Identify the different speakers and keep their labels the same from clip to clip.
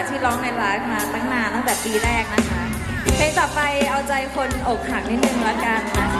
Speaker 1: ากที่ร้องในไลฟ์มาตั้งนานตั้งแต่ปีแรกนะคะเพลงต่อไปเอาใจคนอกหักนิดนึงละกันนะคะ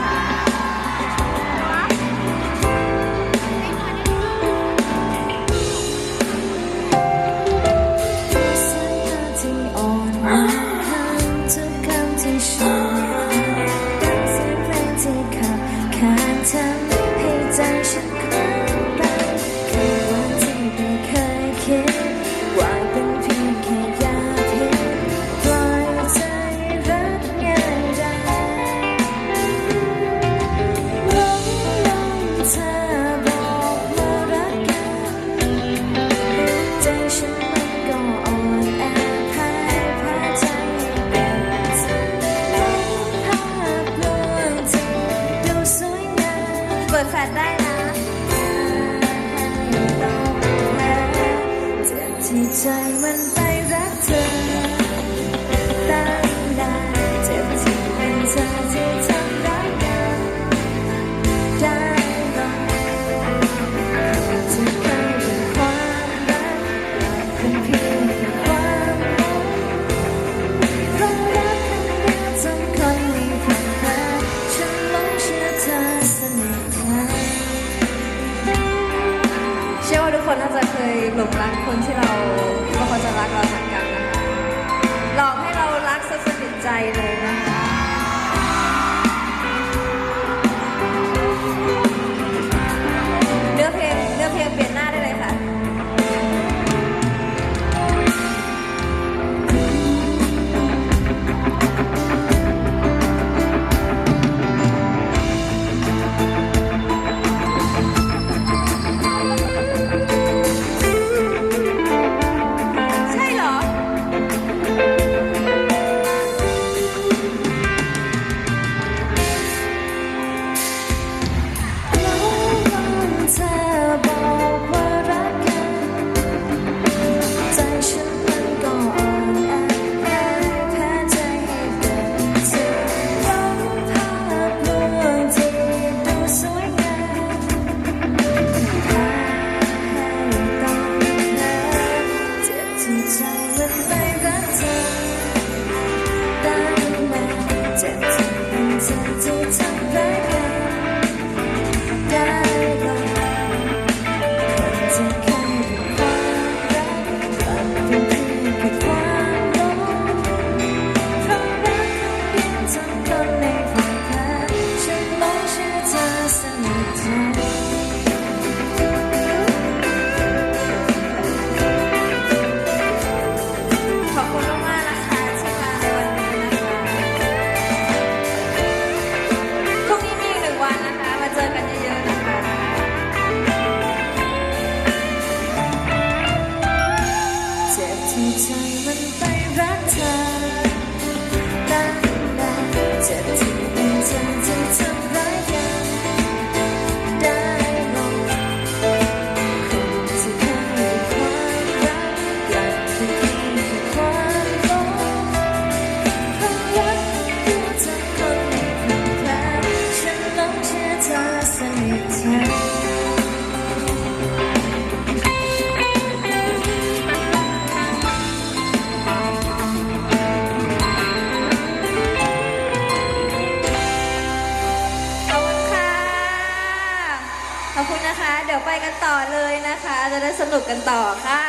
Speaker 1: ไปกันต่อเลยนะคะ จะได้สนุกกันต่อครั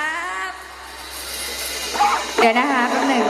Speaker 1: บ เดี๋ยวนะคะแป๊บหนึ่ง